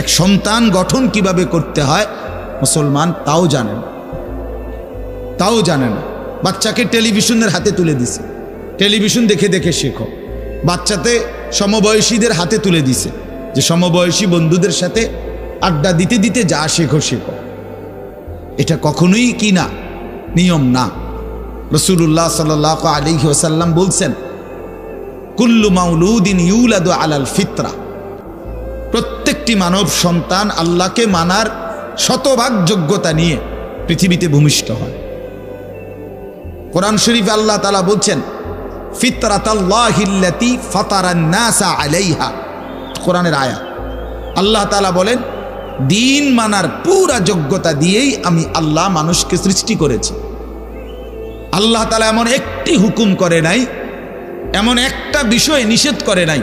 এক সন্তান গঠন কীভাবে করতে হয়, মুসলমান তাও জানেন তাও জানে না। বাচ্চাকে টেলিভিশনের হাতে তুলে দিছে। টেলিভিশন দেখে দেখে শেখো। বাচ্চাতে সমবয়সীদের হাতে তুলে দিছে যে সমবয়সী বন্ধুদের সাথে আড্ডা দিতে দিতে যা শেখো শেখো। এটা কখনোই কি না? নিয়ম না। রসুল্লাহ সাল ওসাল্লাম বলছেন, কুল্লু মাউলুদিন ইউলাদু আলাল ফিতরা। প্রত্যেকটি মানব সন্তান আল্লাহকে মানার শতভাগ যোগ্যতা নিয়ে পৃথিবীতে ভূমিষ্ঠ হয়। কোরআন শরীফ আল্লাহ তালা বলছেন কোরআনের আয়া আল্লাহ তালা বলেন, দিন মানার পুরা যোগ্যতা দিয়েই আমি আল্লাহ মানুষকে সৃষ্টি করেছি। আল্লাহ তালা এমন একটি হুকুম করে নাই, এমন একটা বিষয় নিষেধ করে নাই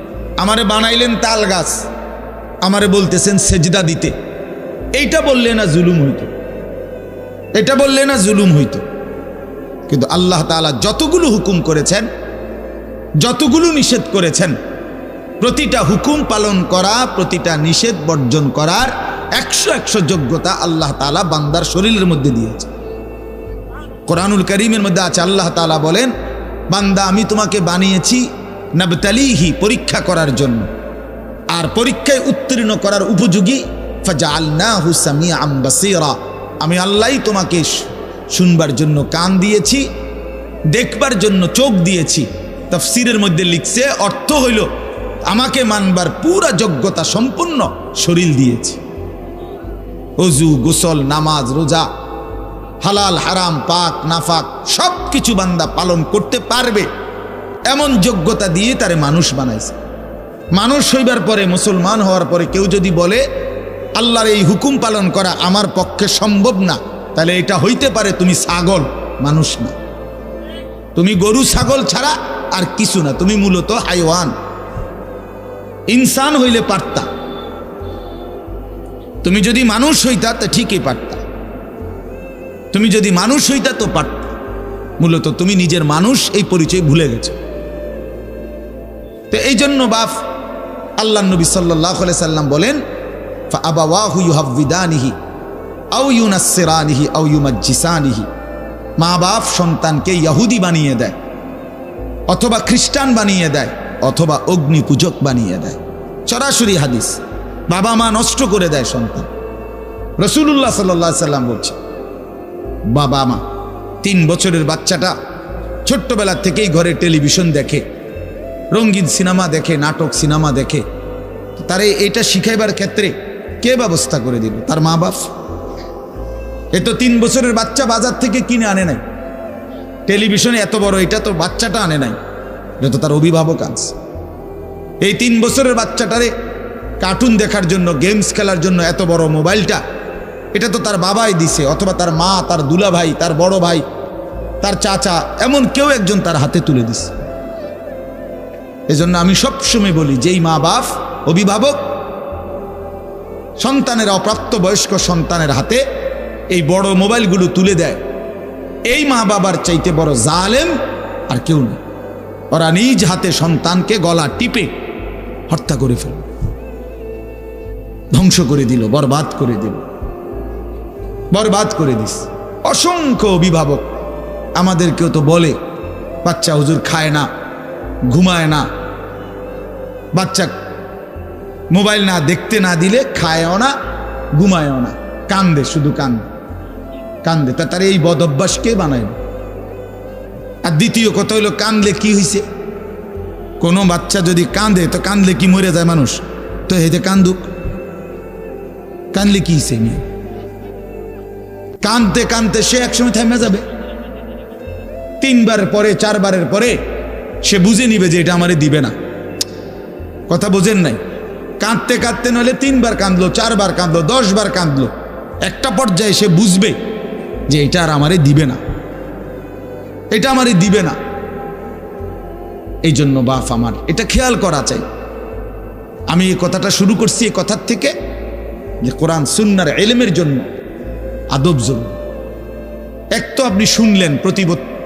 বানাইলেন তাল গাছ, আমারে বলতেছেন সেজদা দিতে। এইটা বললে না জুলুম হইত। এটা বললে না জুলুম হইত। কিন্তু আল্লাহ তাআলা যতগুলো হুকুম করেছেন, যতগুলো নিষেধ করেছেন, প্রতিটা হুকুম পালন করা, প্রতিটা নিষেধ বর্জন করার একশো একশো যোগ্যতা আল্লাহ তাআলা বান্দার শরীরের মধ্যে দিয়েছে। কোরআনুল করিমের মধ্যে আছে, আল্লাহ তাআলা বলেন, বান্দা আমি তোমাকে বানিয়েছি নবতালিহি, পরীক্ষা করার জন্য। আর পরীক্ষায় উত্তীর্ণ করার উপযোগী, ফাজআলনাহু সামিআম বাসীরা। আমি আল্লাহই তোমাকে শুনবার জন্য কান দিয়েছি, দেখবার জন্য চোখ দিয়েছি। তফসিরের মধ্যে লিখছে, অর্থ হইল, আমাকে মানবার পুরা যোগ্যতা সম্পূর্ণ শরীর দিয়েছি। অজু, গোসল, নামাজ, রোজা, হালাল, হারাম, পাক, নাফাক সব কিছু বান্দা পালন করতে পারবে। এমন যোগ্যতা দিয়ে তারে মানুষ বানাইছে। মানুষ হইবার পরে, মুসলমান হওয়ার পরে কেউ যদি বলে, আল্লাহর এই হুকুম পালন করা আমার পক্ষে সম্ভব না, তাহলে এটা হইতে পারে তুমি ছাগল, মানুষ না। তুমি গরু, ছাগল ছাড়া আর কিছু না, তুমি মূলত হাইওয়ান। ইনসান হইলে পারতা। তুমি যদি মানুষ হইতা, তো ঠিকই পারতা। তুমি যদি মানুষ হইতা, তো পারতা। মূলত তুমি নিজের মানুষ এই পরিচয় ভুলে গেছো। তো এই জন্য বাপ আল্লাহ নবী সাল্লাহ সাল্লাম বলেন আবাহু ইউহাবিদানিহি আউ ইউনাসেরানিহি আউ ইউমাজ্জিসানিহি। মা বাপ সন্তানকে ইয়াহুদি বানিয়ে দেয়, অথবা খ্রিস্টান বানিয়ে দেয়, অথবা অগ্নি পূজক বানিয়ে দেয়। সরাসরি হাদিস বাবা মা নষ্ট করে দেয় সন্তান। রসুল্লাহ সাল্লাহ সাল্লাম বলছে বাবা মা তিন বছরের বাচ্চাটা ছোট্টবেলা থেকেই ঘরে টেলিভিশন দেখে রঙিন সিনেমা দেখে, নাটক, সিনেমা দেখে। তারে এটা শিখাইবার ক্ষেত্রে কে ব্যবস্থা করে দিল? তার মা বাপ? এ তো তিন বছরের বাচ্চা বাজার থেকে কিনে আনে নাই। টেলিভিশনে এত বড়, এটা তো বাচ্চাটা আনে নাই। এটা তো তার অভিভাবক আনছে এই তিন বছরের বাচ্চাটারে কার্টুন দেখার জন্য গেমস খেলার জন্য এত বড় মোবাইলটা, এটা তো তার বাবাই দিছে, অথবা তার মা, তার দুলা ভাই তার বড় ভাই, তার চাচা, এমন কেউ একজন তার হাতে তুলে দিছে। এজন্য আমি সবসময় বলি, যেই মা বাপ অভিভাবক, সন্তানের অপ্রাপ্ত বয়স্ক সন্তানের হাতে এই বড় মোবাইলগুলো তুলে দেয়। এই মা বাবার চাইতে বড় জালেম আর কেউ নেই। ওরা নিজ হাতে সন্তানকে গলা টিপে হত্যা করে ফেল ধ্বংস করে দিল, বরবাদ করে দিল। বরবাদ করে দিস। অসংখ্য অভিভাবক আমাদেরকেও তো বলে, বাচ্চা হুজুর খায় না, ঘুমায় না বাচ্চা মোবাইল না দেখতে না দিলে খায়ও না, ঘুমায়ও না। কান্দে, শুধু কান্দে। কান্দে। তা তার এই বদ অভ্যাস কে বানাইল? আর দ্বিতীয় কথা হইল, কান্দলে কি হয়েছে কোনো বাচ্চা যদি কান্দে, তো কান্দলে কি মরে যায় মানুষ? তো হেতে কান্দুক। কান্দলে কি হয়েছে মেয়ে? কানতে কানতে সে একসময় থেমে যাবে। তিনবারের পরে, চারবারের পরে সে বুঝে নিবে যে এটা আমারে দিবে না। কথা বোঝেন নাই। কাঁদতে কাঁদতে নইলে তিনবার কাঁদলো, চারবার কাঁদলো, দশবার কাঁদলো। একটা পর্যায়ে সে বুঝবে যে এটা আর আমারে দিবে না। এটা আমারে দিবে না। এই জন্য বাপ আমার, এটা খেয়াল করা চাই। আমি এই কথাটা শুরু করছি এই কথার থেকে যে কোরআন সুন্নার এলেমের জন্য আদব জরুরি। এক তো আপনি শুনলেন, প্রতি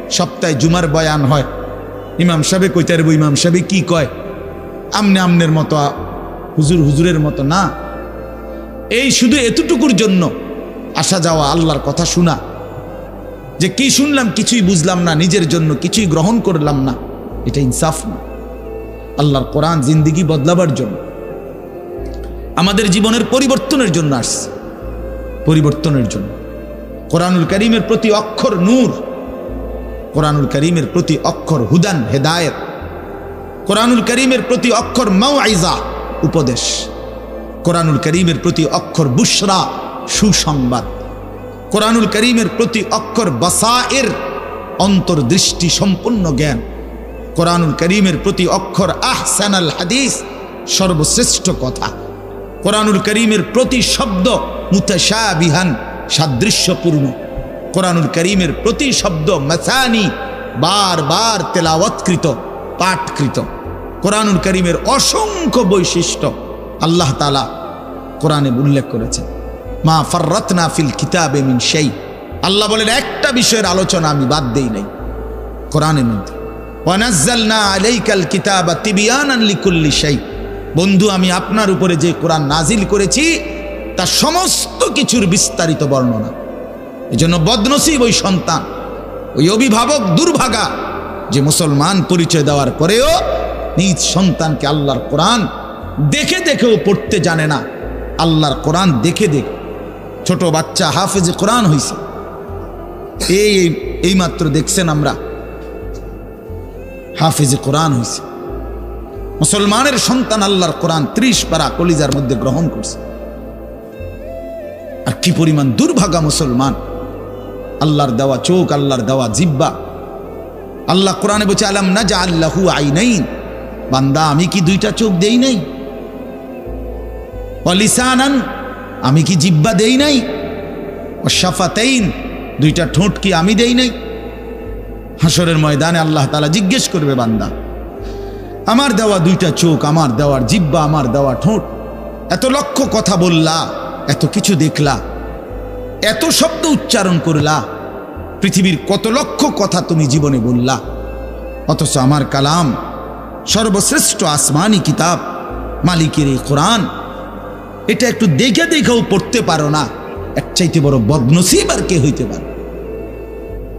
সপ্তাহে জুমার বয়ান হয়। ইমাম সাহেব কইতে পারব ইমাম সাহেব কি কয়? আমনে আমনের মতো, হুজুর হুজুরের মতো না। এই শুধু এতটুকুর জন্য আসা যাওয়া, আল্লাহর কথা শোনা। যে কি শুনলাম কিছুই বুঝলাম না, নিজের জন্য কিছুই গ্রহণ করলাম না, এটা ইনসাফ না। আল্লাহর কোরআন জিন্দিগি বদলাবার জন্য, আমাদের জীবনের পরিবর্তনের জন্য আসছে, পরিবর্তনের জন্য। কোরআনুল করিমের প্রতি অক্ষর নূর, কোরআনুল করিমের প্রতি অক্ষর হুদান, হেদায়েত কোরআনুল করিমের প্রতি অক্ষর মাও আইজা উপদেশ। কোরআনুল করিমের প্রতি অক্ষর বুশরা, সুসংবাদ। কোরআনুল করিমের প্রতি অক্ষর বাসায়ের, অন্তর্দৃষ্টি সম্পূর্ণ জ্ঞান। কোরআনুল করিমের প্রতি অক্ষর আহসানাল হাদিস, সর্বশ্রেষ্ঠ কথা। কোরআনুল করিমের প্রতি শব্দ মুতাশাবিহান, সাদৃশ্যপূর্ণ। কোরআনুল করিমের প্রতি শব্দ মাসানি বার বার তেলাওয়াতকৃত। পাঠকৃত। কোরআনুল করিমের অসংখ্য বৈশিষ্ট্য আল্লাহ তালা কোরআনে উল্লেখ করেছেন। মা ফররতনা ফিল কিতাবে মিন সেই আল্লাহ বলেন, একটা বিষয়ের আলোচনা আমি বাদ দেই নাই কোরআনের মধ্যে। ওয়ানাজ্জালনা আলাইকাল কিতাবা তিবিয়ানান লিকুল্লি শাই। বন্ধু, আমি আপনার উপরে যে কোরআন নাজিল করেছি, তা সমস্ত কিছুর বিস্তারিত বর্ণনা। এজন্য বদনসিব ওই সন্তান, ওই অভিভাবক দুর্ভাগা যে মুসলমান পরিচয় দেওয়ার পরেও নিজ সন্তানকে আল্লাহর কোরআন দেখে দেখেও পড়তে জানে না। আল্লাহর কোরআন দেখে দেখে। ছোট বাচ্চা হাফেজে কোরআন এই, এই- এইমাত্র দেখছেন আমরা। হাফেজে কোরআন হয়েছে মুসলমানের সন্তান আল্লাহর কোরআন ত্রিশ পারা কলিজার মধ্যে গ্রহণ করছে। আর কি পরিমাণ দুর্ভাগা মুসলমান। আল্লাহর দেওয়া চোখ, আল্লাহর দেওয়া জিব্বা আল্লাহ কোরআনে বলছে, আলাম না যা আল্লাহু আই নাই বান্দা, আমি কি দুইটা চোখ দেই নাই? অলিসানান আমি কি জিব্বা দেই নাই? অশাফাতাইন দুইটা ঠোঁট কি আমি দেই নাই? হাসরের ময়দানে আল্লাহ তালা জিজ্ঞেস করবে বান্দা, আমার দেওয়া দুইটা চোখ, আমার দেওয়ার জিব্বা, আমার দেওয়া ঠোঁট, এত লক্ষ কথা বললা, এত কিছু দেখলা, এত শব্দ উচ্চারণ করলা পৃথিবীর কত লক্ষ কথা তুমি জীবনে বললা? অথচ আমার কালাম সর্বশ্রেষ্ঠ আসমানি কিতাব, মালিকের এই কোরআন, এটা একটু দেখে দেখেও পড়তে পারো না। এক চাইতে বড় বদনসিব আর কে হইতে পারে?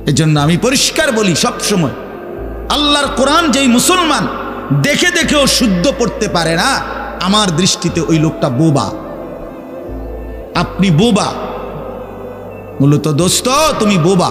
এজন্য আমি পরিষ্কার বলি সব সময় আল্লাহর কোরআন যেই মুসলমান দেখে দেখেও শুদ্ধ পড়তে পারে না, আমার দৃষ্টিতে ওই লোকটা বোবা। আপনি বোবা। মূলত দোস্ত, তুমি বোবা।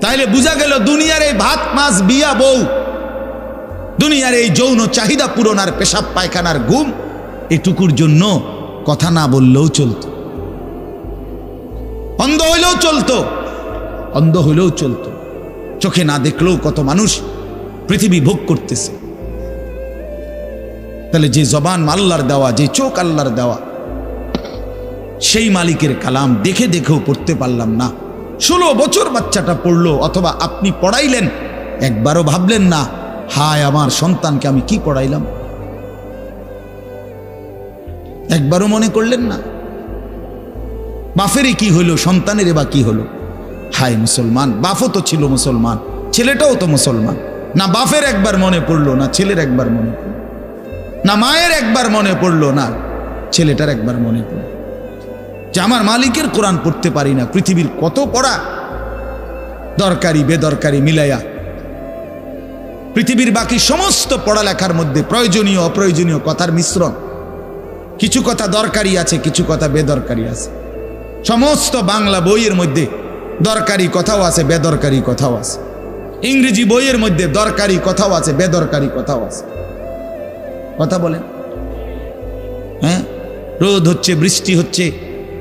তাইলে বোঝা গেল দুনিয়ার এই ভাত, মাছ, বিয়া, বউ, দুনিয়ার এই যৌন চাহিদা পূরণ আর পেশাব, পায়খানার ঘুম, এটুকুর জন্য কথা না বললেও চলতো। অন্ধ হইলেও চলতো। অন্ধ হইলেও চলতো। চোখে না দেখলেও কত মানুষ পৃথিবী ভোগ করতেছে। তাহলে যে জবান আল্লাহর দেওয়া, যে চোখ আল্লাহর দেওয়া, সেই মালিকের কালাম দেখে দেখেও পড়তে পারলাম না। ষোলো বছর বাচ্চাটা পড়ল, অথবা আপনি পড়াইলেন। একবারও ভাবলেন না, হায় আমার সন্তানকে আমি কি পড়াইলাম? একবারও মনে করলেন না বাফেরই কি হইল সন্তানের বা কি হলো হায় মুসলমান বাফও তো ছিল মুসলমান, ছেলেটাও তো মুসলমান। না বাফের একবার মনে পড়ল, না ছেলের একবার মনে পড়ল, না মায়ের একবার মনে পড়ল, না ছেলেটার একবার মনে পড়ল। যে আমার মালিকের কোরআন পড়তে পারি না, পৃথিবীর কত পড়া দরকারি, বেদরকারি মিলাইয়া। পৃথিবীর বাকি সমস্ত পড়ালেখার মধ্যে প্রয়োজনীয়, অপ্রয়োজনীয় কথার মিশ্রণ। কিছু কথা দরকারি আছে, কিছু কথা বেদরকারি আছে। সমস্ত বাংলা বইয়ের মধ্যে দরকারি কথাও আছে, বেদরকারি কথাও আছে। ইংরেজি বইয়ের মধ্যে দরকারি কথাও আছে, বেদরকারি কথাও আছে। কথা বলেন। হ্যাঁ? রোদ হচ্ছে, বৃষ্টি হচ্ছে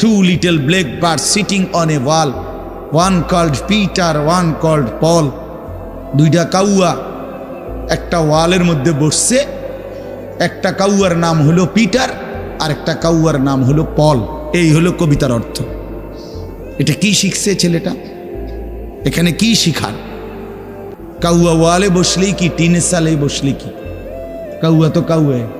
Two little black bird sitting on a wall one called Peter one called Paul দুইটা কাউয়া। একটা ওয়ালের মধ্যে বসছে। একটা কাউয়ার নাম হলো পিটার আর একটা কাউয়ার নাম হলো পল এই হলো কবিতার অর্থ। এটা কি শিখছে ছেলেটা? এখানে কি শিখার? কাউয়া ওয়ালে বসলেই কি, টিনের সালেই বসলে কি? কাউয়া তো কাউয়া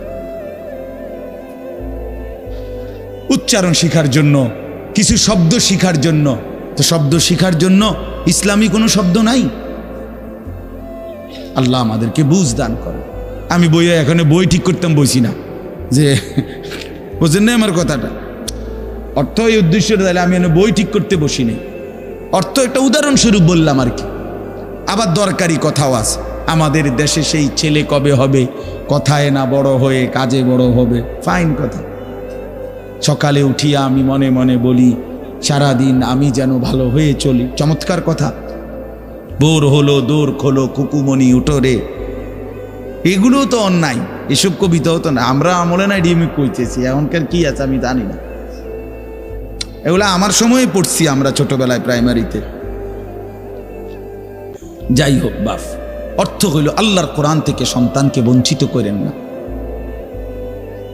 উচ্চারণ শিখার জন্য, কিছু শব্দ শিখার জন্য। তো শব্দ শিখার জন্য ইসলামী কোনো শব্দ নাই। আল্লাহ আমাদেরকে বুঝ দান করে। আমি বইয়ে এখানে বই ঠিক করতাম বসি না। যে বুঝলেন না আমার কথাটা? অর্থ এই উদ্দেশ্য তাহলে আমি এখানে বই ঠিক করতে বসি নেই। অর্থ একটা উদাহরণস্বরূপ বললাম আর কি। আবার দরকারি কথাও আছে। আমাদের দেশে সেই ছেলে কবে হবে? কথায় না বড় হয়ে কাজে বড় হবে। ফাইন কথা। সকালে উঠিয়া আমি মনে মনে বলি, সারাদিন আমি যেন ভালো হয়ে চলি। চমৎকার কথা। বোর হলো, দোর খোলো কুকুমনি উঠোরে এগুলো তো অন্যায়, এসব কবিতাও তো না। আমরা আমলে নাই ডিমি কইতেছি এখনকার কি আছে আমি জানি না। এগুলো আমার সময়ে পড়ছি আমরা ছোটবেলায় প্রাইমারিতে। যাই হোক বাফ, অর্থ হইল আল্লাহর কোরআন থেকে সন্তানকে বঞ্চিত করেন না।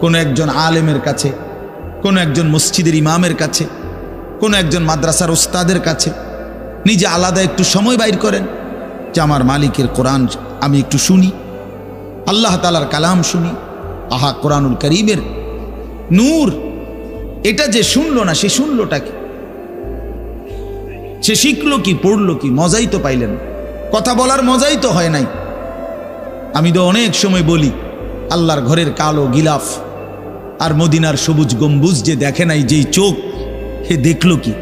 কোনো একজন আলেমের কাছে, কোনো একজন মসজিদের ইমামের কাছে, কোনো একজন মাদ্রাসার ওস্তাদের কাছে নিজে আলাদা একটু সময় বাইর করেন যে আমার মালিকের কোরআন আমি একটু শুনি, আল্লাহ তালার কালাম শুনি, আহা কোরআনুল করিমের নূর, এটা যে শুনল না সে শুনলোটা কি? সে শিখলো কি, পড়ল কি, মজাই তো পাইলেন কথা বলার মজাই তো হয় নাই। আমি তো অনেক সময় বলি, আল্লাহর ঘরের কালো গিলাফ আর মদিনার সবুজ গম্বুজ যে দেখে নাই, যেই চোখ, হে দেখল কি?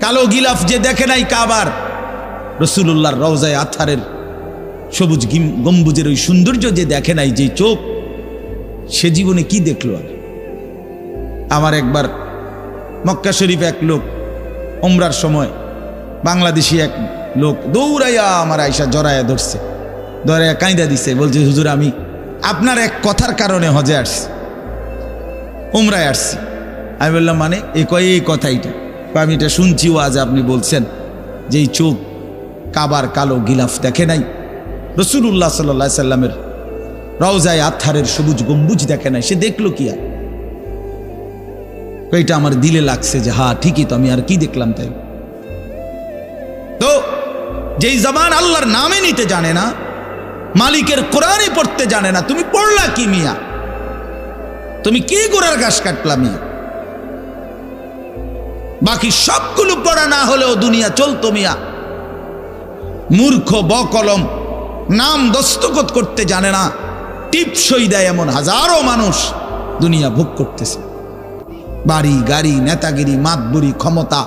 কালো গিলাফ যে দেখে নাই কাবার রসুল্লাহর রওজায় আথারের সবুজ গিম- গম্বুজের ওই সৌন্দর্য যে দেখে নাই যে চোখ, সে জীবনে কি দেখল আর? আমার একবার মক্কা শরীফ এক লোক ওমরার সময় বাংলাদেশি এক লোক দৌড়াইয়া আমার আইসা জড়াইয়া ধরছে, ধরাইয়া কাঁদা দিছে, বলছে, হুজুর, আমি আপনার এক কথার কারণে হজে আসছি। উমরায় আসছি। আমি বললাম মানে? এ কয়, এই কথাইটা আমি এটা শুনছি আজ আপনি বলছেন যে এই চোখ কাবার কালো গিলাফ দেখে নাই? রসুল্লাহ সাল্লা সাল্লামের রওজায় আথারের সবুজ গম্বুজ দেখে নাই। সে দেখল কি আর? এটা আমার দিলে লাগছে যে হা ঠিকই তো, আমি আর কি দেখলাম তাই? তো, যেই জবান আল্লাহর নামে নিতে জানে না মালিকের কোরআনই পড়তে জানে না। তুমি পড়লা কি মিয়া? তুমি কি গোড়ার গাছ কাটলা মিয়া? বাকি সবগুলো পড়া না হলেও দুনিয়া চলতো মিয়া। মূর্খ, বকলম, নাম দস্তখত করতে জানে না। টিপসই দেয় এমন হাজারো মানুষ দুনিয়া ভোগ করতেছে। বাড়ি, গাড়ি, নেতাগিরি, মাতবুরি, ক্ষমতা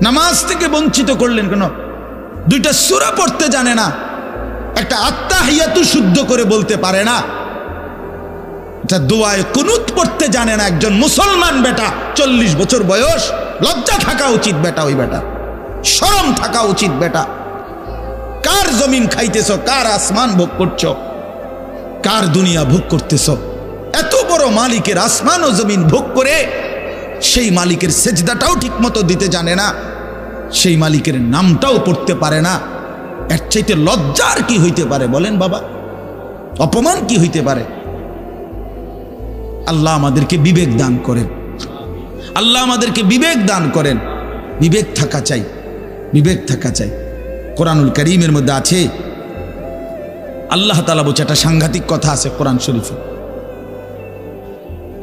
নামাজ থেকে বঞ্চিত করলেন কেন? দুইটা সুরা পড়তে জানে না। একটা আত্মা হিয়াতু শুদ্ধ করে বলতে পারে না। এটা দোয়ায় কুনুত পড়তে জানে না একজন মুসলমান বেটা, চল্লিশ বছর বয়স। লজ্জা থাকা উচিত বেটা ওই বেটা। শরম থাকা উচিত বেটা। কার জমিন খাইতেছ? কার আসমান ভোগ করছ? কার দুনিয়া ভোগ করতেছ? এত বড় মালিকের আসমান ও জমিন ভোগ করে সেই মালিকের সেজদাটাও ঠিকমতো দিতে জানে না। সেই মালিকের নামটাও পড়তে পারে না। এর চাইতে লজ্জার কি হইতে পারে বলেন বাবা? অপমান কি হইতে পারে? আল্লাহ আমাদেরকে বিবেক দান করেন। আল্লাহ আমাদেরকে বিবেক দান করেন। বিবেক থাকা চাই। বিবেক থাকা চাই। কোরআনুল করিমের মধ্যে আছে, আল্লাহ তালা বলছে একটা সাংঘাতিক কথা আছে কোরআন শরীফে।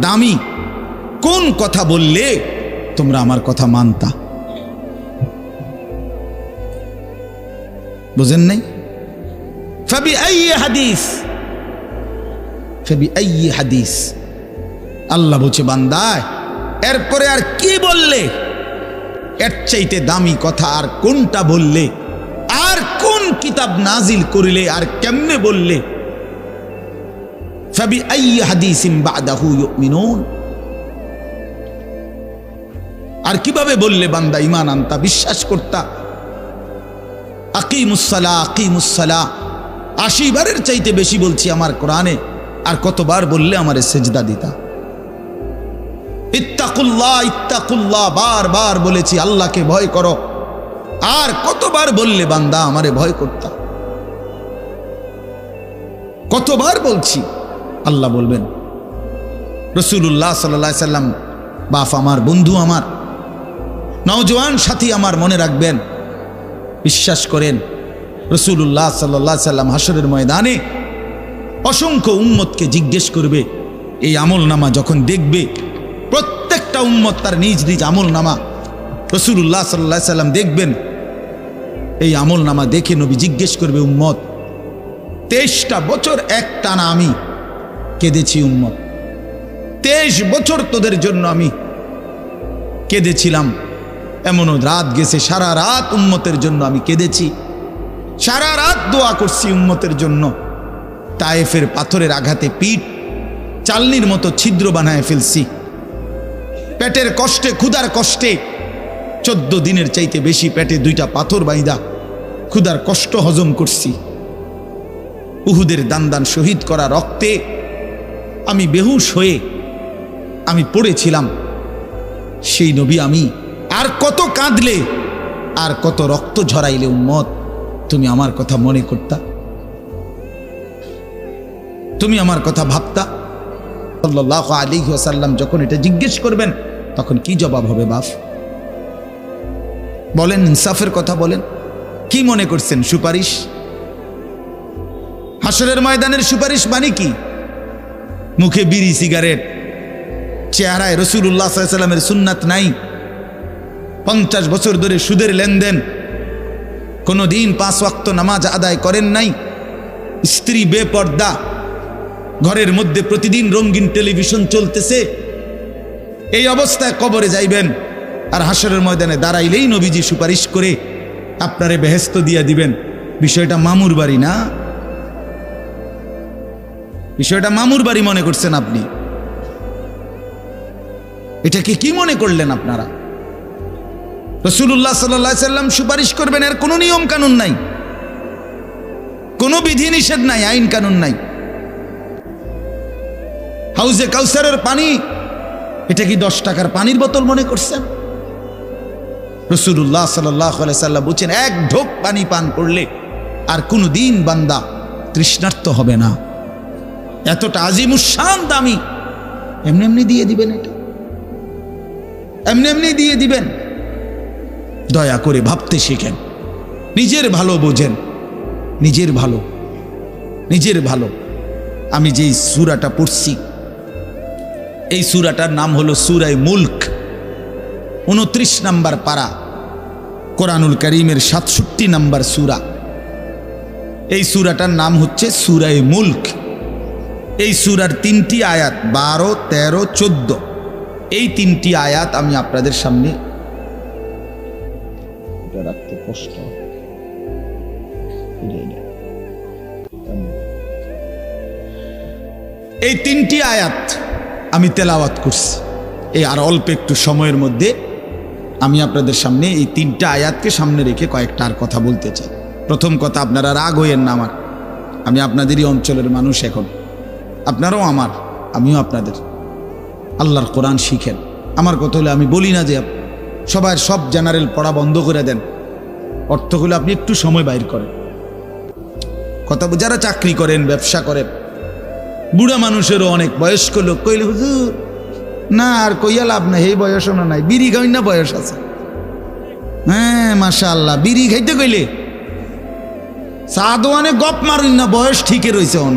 দামি। কোন কথা বললে তোমরা আমার কথা মানতা? বুঝেন নাই? ফাবি আই হাদিস। ফাবি আই হাদিস। আল্লাহ বলছে বান্দায়, এরপরে আর কি বললে? এর চাইতে দামি কথা আর কোনটা বললে? আর কোন কিতাব নাজিল করিলে আর কেমনে বললে? আর কীভাবে বললে বান্দা ইমান আনতা? বিশ্বাস করতা। আকিমুসালা আকিমুসালা আশি বারের চাইতে বেশি বলছি আমার কোরআনে। আর কতবার বললে আমারে সেজদা দিতা? ইত্তাকুল্লাহ ইত্তাকুল্লাহ, বারবার বলেছি আল্লাহকে ভয় করো। আর কতবার বললে বান্দা আমারে ভয় করতা? কতবার বলছি? আল্লাহ বলবেন রসুল্লাহ সাল্লা সাল্লাম, বাপ আমার, বন্ধু আমার, নওজোয়ান সাথী আমার মনে রাখবেন, বিশ্বাস করেন রসুল্লাহ সাল্লাহ সাল্লাম হাসরের ময়দানে অসংখ্য উম্মতকে জিজ্ঞেস করবে, এই আমল নামা যখন দেখবে, প্রত্যেকটা উম্মত তার নিজ নিজ আমল নামা রসুল্লাহ সাল্লাহ সাল্লাম দেখবেন। এই আমল নামা দেখে নবী জিজ্ঞেস করবে, উম্মত, তেইশটা বছর এক টানা আমি কেঁদেছি উম্মত। তেইশ বছর তোদের জন্য আমি কেঁদেছিলাম। এমনও রাত গেছে, সারা রাত উম্মতের জন্য আমি কেঁদেছি। সারা রাত দোয়া করছি উম্মতের জন্য। তায়েফের পাথরের আঘাতে পিঠ চালনির মতো ছিদ্র বানায় ফেলছি। পেটের কষ্টে, ক্ষুধার কষ্টে, চোদ্দ দিনের চাইতে বেশি পেটে দুইটা পাথর বাইদা ক্ষুধার কষ্ট হজম করছি। উহুদের দান দান শহীদ করা রক্তে আমি বেহুশ হয়ে আমি পড়েছিলাম। সেই নবী আমি। আর কত কাঁদলে, আর কত রক্ত ঝরাইলে উম্মত, তুমি আমার কথা মনে করতা? তুমি আমার কথা ভাবতা? সাল্লাহ আলী সাল্লাম যখন এটা জিজ্ঞেস করবেন, তখন কি জবাব হবে বাপ? বলেন, ইনসাফের কথা বলেন। কি মনে করছেন, সুপারিশ? হাসরের ময়দানের সুপারিশ মানে কি? মুখে বিড়ি, সিগারেট। চেহারায় রসুল্লাহ সাল্লামের সুন্নাত নাই। পঞ্চাশ বছর ধরে সুদের লেনদেন। কোনো দিন পাঁচ ওয়াক্ত নামাজ আদায় করেন নাই। স্ত্রী বেপর্দা। ঘরের মধ্যে প্রতিদিন রঙিন টেলিভিশন চলতেছে। এই অবস্থায় কবরে যাইবেন আর হাসরের ময়দানে দাঁড়াইলেই নবীজি সুপারিশ করে আপনারে বেহেস্ত দিয়া দিবেন। বিষয়টা মামুর বাড়ি না? বিষয়টা মামুর বাড়ি মনে করছেন আপনি? এটাকে কি মনে করলেন আপনারা? রসুল্লাহ সাল্লাহ সাল্লাম সুপারিশ করবেন, এর কোনো নিয়ম কানুন নাই। কোনো বিধি নিষেধ নাই, আইন কানুন নাই। হাউজে কাউসারের পানি, এটা কি দশ টাকার পানির বোতল মনে করছেন? রসুল্লাহ সাল্লাম বলছেন, এক ঢোক পানি পান করলে আর কোনো দিন বান্দা তৃষ্ণার্ত হবে না। এতটা আজিমুসান দামি। এমনি এমনি দিয়ে দিবেন এটা। এমনি এমনি দিয়ে দিবেন। দয়া করে ভাবতে শিখেন। নিজের ভালো বোঝেন। নিজের ভালো। নিজের ভালো। আমি যেই সুরাটা পড়ছি, এই সুরাটার নাম হলো সুরাই মুল্ক। উনত্রিশ নাম্বার পাড়া কোরআনুল করিমের সাতষট্টি নাম্বার সুরা। এই সুরাটার নাম হচ্ছে সুরাই মুল্ক। এই সুরার তিনটি আয়াত, বারো, তেরো, চোদ্দ। এই তিনটি আয়াত আমি আপনাদের সামনে এই তিনটি আয়াত আমি তেলাওয়াত করছি। এই আর অল্প একটু সময়ের মধ্যে আমি আপনাদের সামনে এই তিনটা আয়াতকে সামনে রেখে কয়েকটা আর কথা বলতে চাই। প্রথম কথা, আপনারা রাগ হইয়েন না আমার। আমি আপনাদেরই অঞ্চলের মানুষ এখন। আপনারাও আমার, আমিও আপনাদের। আল্লাহর কোরআন শিখেন। আমার কথা হলে, আমি বলি না যে সবার সব জেনারেল পড়া বন্ধ করে দেন। অর্থ হলে, আপনি একটু সময় বাইর করেন। কথা যারা চাকরি করেন, ব্যবসা করেন বুড়া মানুষেরও অনেক বয়স্ক লোক কইলে, হুজুর, না, আর কইয়া লাভ নাই, এই বয়সও না নাই, বিড়ি খাই না বয়স আছে। হ্যাঁ মাসা আল্লাহ বিড়ি খাইতে কইলে চা দোয়ানে গপ মারুন না, বয়স ঠিকই রয়েছে অন।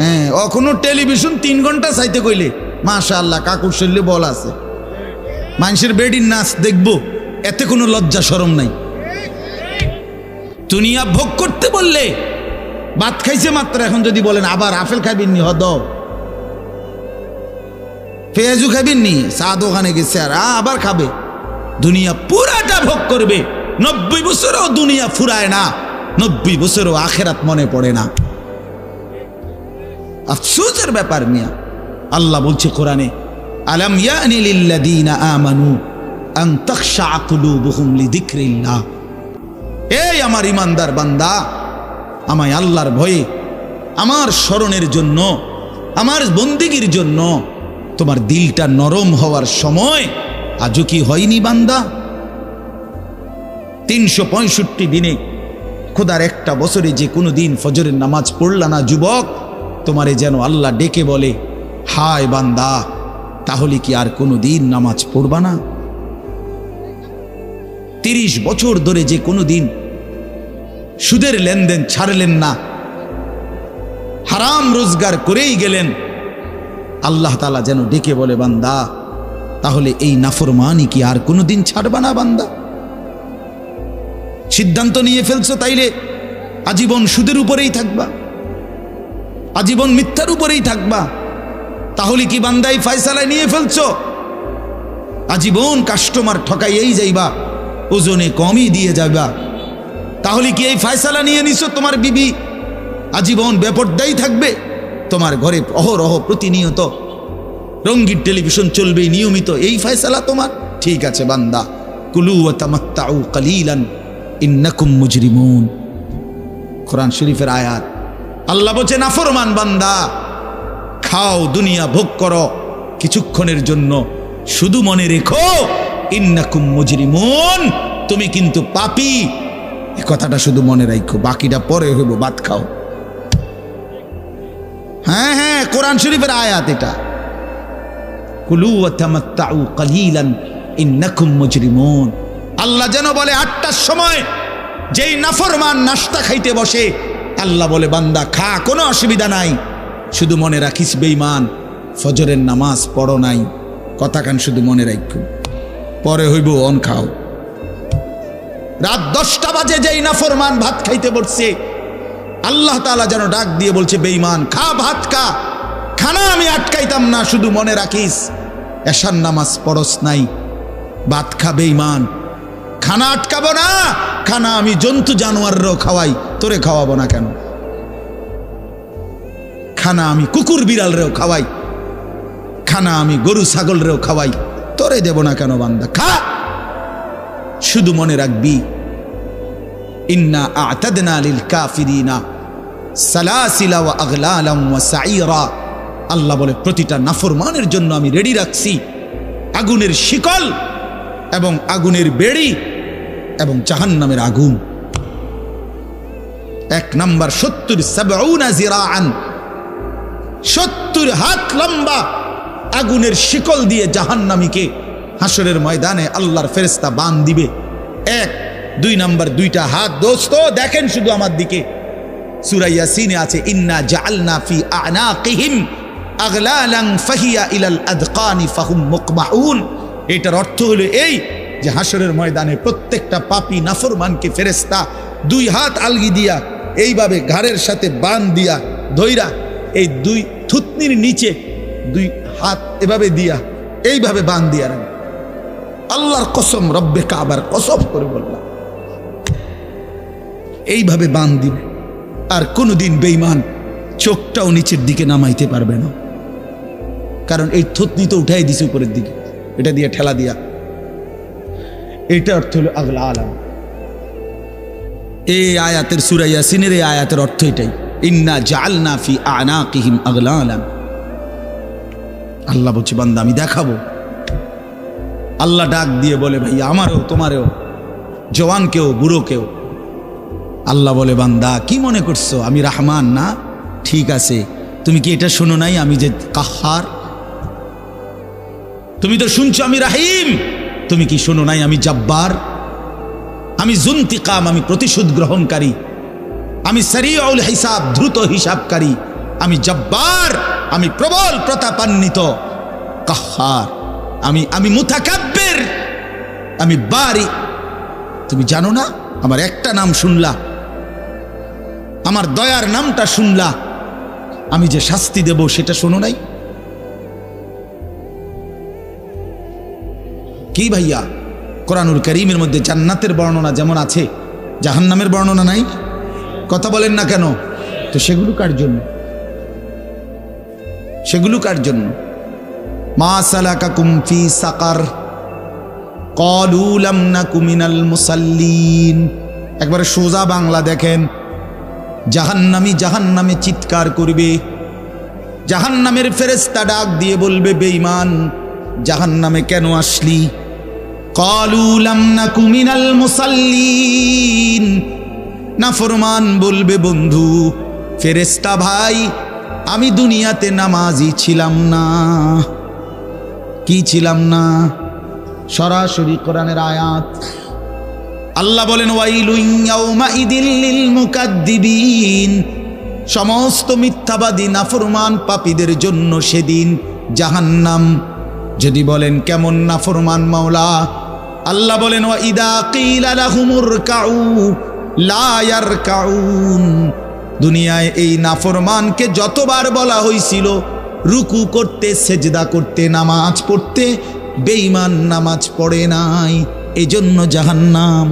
হ্যাঁ অখনো টেলিভিশন তিন ঘণ্টা চাইতে কইলে। মাশা আল্লাহ কাকুর শরীরে বল আছে। মানুষের বেডির নাচ দেখব, এতে কোনো লজ্জা সরম নাই। দুনিয়া ভোগ করতে বললে, ভাত খাইছে মাত্র, এখন যদি বলেন, আবার আপেল খাবেন নি হদ পেঁয়াজু খাবেন নি চা দোকানে গেছে আর আবার খাবে। দুনিয়া পুরাটা ভোগ করবে, নব্বই বছরও দুনিয়া ফুরায় না, নব্বই বছরও আখেরাত মনে পড়ে না। আফসোসের ব্যাপার মিয়া। আল্লাহ বলছে কোরআনে, আলাম ইয়ানি লিল্লাযীনা আমানু আন তাখশা কুলুবুহুম লিযিকরিল্লাহ। এই আমার ইমানদার বান্দা, আমায় আল্লাহর ভয়ে, আমার স্মরণের জন্য, আমার বন্দিগির জন্য, তোমার দিলটা নরম হওয়ার সময় আজও কি হয়নি বান্দা? তিনশো পঁয়ষট্টি দিনে, খোদার একটা বছরে যে কোনো দিন ফজরের নামাজ পড়লা না, যুবক তোমারে যেন আল্লাহ ডেকে বলে, হায় বান্দা, তাহলে কি আর কোনো দিন নামাজ পড়বা না? তিরিশ বছর ধরে যে কোনো দিন সুদের লেনদেন ছাড়লেন না, হারাম রোজগার করেই গেলেন, আল্লাহ তালা যেন ডেকে বলে, বান্দা, তাহলে এই নাফরমানি কি আর কোনো দিন ছাড়বা না বান্দা? সিদ্ধান্ত নিয়ে ফেলছো তাইলে, আজীবন সুদের উপরেই থাকবা। আজীবন মিথ্যার উপরেই থাকবা। তাহলে কি বান্দাই ফায়সালায় নিয়ে ফেলছ? আজীবন কাস্টমার ঠকাইয়েই যাইবা, ওজনে কমই দিয়ে যাবা তাহলে কি এই ফায়সালা নিয়ে নিছো তোমার বিবি? আজীবন বেপর্দাই থাকবে, তোমার ঘরে অহরহ প্রতিনিয়ত। রঙ্গিন টেলিভিশন চলবে, নিয়মিত। এই ফায়সালা তোমার? ঠিক আছে বান্দা। কুলু তামাত্তাউ কালিলান, ইন্নাকুম মুজরিমুন। কোরআন শরীফের আয়াত। আল্লাহ বলছে, নাফরমান বান্দা, খাও, দুনিয়া ভোগ করো। কিছুক্ষণের জন্য শুধু মনে রেখো, ইন্নাকুম মুজরিমুন। তুমি কিন্তু পাপি। এ কথাটা শুধু মনে রাখো বাকিটা পরে হইব ভাত খাও। হ্যাঁ হ্যাঁ কোরআন শরীফের আয়াত এটা। কুলু তামাত্তাউ কালিলান, ইন্নাকুম মুজরিমুন। আল্লাহ যেন বলে, আটটার সময় যেই নাফরমান নাস্তা খাইতে বসে আল্লাহ বলে, বান্দা, খা, কোনো অসুবিধা নাই। শুধু মনে রাখিস বেইমান ফজরের নামাজ পড়ো নাই। কথাখান শুধু মনে রাখো পরে হইব, অন খাও। রাত দশটা বাজে যেই না ফরমান, ভাত খাইতে বসছে। আল্লাহ তাআলা যেন ডাক দিয়ে বলছে বেইমান খা, ভাত খা। খানা আমি আটকাইতাম না, শুধু মনে রাখিস। এশার নামাজ পড়স নাই। ভাত খা বেইমান খানা আটকাবো না। খানা আমি জন্তু জানোয়াররাও খাওয়াই, তোরে খাওয়াবো না কেন? খানা আমি কুকুর বিড়ালরেও খাওয়াই, খানা আমি গরু ছাগলরেও খাওয়াই, তোরে দেব না কেন বান্দা? খা! শুধু মনে রাখবি, ইন্না ওয়া সাইরা আল্লাহ বলে, প্রতিটা নাফরমানের জন্য আমি রেডি রাখছি। আগুনের শিকল এবং আগুনের বেড়ি এবং জাহান্নামের আগুন। এক নাম্বার, সত্তর জিরাআন। সত্তর হাত লম্বা আগুনের শিকল দিয়ে জাহান্নামীকে হাসরের ময়দানে আল্লাহর ফেরেস্তা বান দিবে। এক, দুই নাম্বার, দুইটা হাত, দোস্ত, দেখেন শুধু আমার দিকে। সুরাইয়া আছে, ইন্না আগলালান ফাহিয়া ইলাল এটার অর্থ হলো এই যে হাসরের ময়দানে প্রত্যেকটা পাপী নাফরমানকে ফেরেস্তা দুই হাত আলগি দিয়া এইভাবে ঘাড়ের সাথে বান দিয়া ধইরা এই দুই থুতনির নিচে দুই হাত এভাবে দিয়া এইভাবে বান দিয়া রাখবে আল্লাহর কসম, রব্বে কাবার কসম করে বললাম। এইভাবে বান দিবে আর কোনোদিন বেইমান চোখটাও নিচের দিকে নামাইতে পারবে না। কারণ এই থুতনি তো উঠাই দিছে উপরের দিকে। এটা দিয়ে ঠেলা দিয়া এটা অর্থ হলো আগলা আলাম। এই আয়াতের সুরাইয়া সিনের এই আয়াতের অর্থ এটাই। ইন্না জালনা ফি আনাকিহিম আগলা আলাম। আল্লাহ বলছে, বান্দা, আমি দেখাবো। আল্লাহ ডাক দিয়ে বলে, ভাই, আমারও, তোমারও, জওয়ানকেও, বুড়োকেও। আল্লাহ বলে, বান্দা, কি মনে করছ? আমি রাহমান না? ঠিক আছে। তুমি কি এটা শোনো নাই? আমি যে কাহার? তুমি তো শুনছো আমি রাহিম! তুমি কি শোনো নাই আমি জব্বার? আমি জুন্তিকাম, আমি প্রতিশোধ গ্রহণকারী। আমি সারিউল হিসাব, দ্রুত হিসাবকারী। আমি জব্বার, আমি প্রবল প্রতাপান্বিত। কাহার? আমি আমি মুথাকাব্যের আমি বারি। তুমি জানো না? আমার একটা নাম শুনলা। আমার দয়ার নামটা শুনলা। আমি যে শাস্তি দেব সেটা শোনো নাই? কি ভাইয়া? কোরআনুল করিমের মধ্যে জান্নাতের বর্ণনা যেমন আছে, জাহান্নামের বর্ণনা নাই? কথা বলেন না কেন? তো সেগুলো কার জন্য? সেগুলো কার জন্য? মা সালাকাকুম ফি সাকার কলু লাম নাকু মিনাল মুসাল্লিন। একবারে সোজা বাংলা দেখেন, জাহান্নামি জাহান্নামে চিৎকার করবে। জাহান্নামের ফেরেস্তা ডাক দিয়ে বলবে, বেঈমান, জাহান্নামে কেন আসলি? কলু লাম নাকু মিনাল মুসাল্লিন। নাফরমান বলবে বন্ধু ফেরেস্তা ভাই, আমি দুনিয়াতে নামাজি ছিলাম না। কি ছিলাম না? সরাসরি কোরআনের আয়াত। আল্লাহ বলেন মুকাদ্দিবিন। সমস্ত মিথ্যাবাদী নাফরমান পাপীদের জন্য সেদিন জাহান্নাম। যদি বলেন, কেমন নাফরমান মাওলা? আল্লাহ বলেন ইদা কাউ লায়ার দুনিয়ায় এই নাফরমানকে যতবার বলা হয়েছিল রুকু করতে, সেজদা করতে, নামাজ পড়তে, বেঈমান নামাজ পড়ে নাই। এজন্য জাহান্নাম।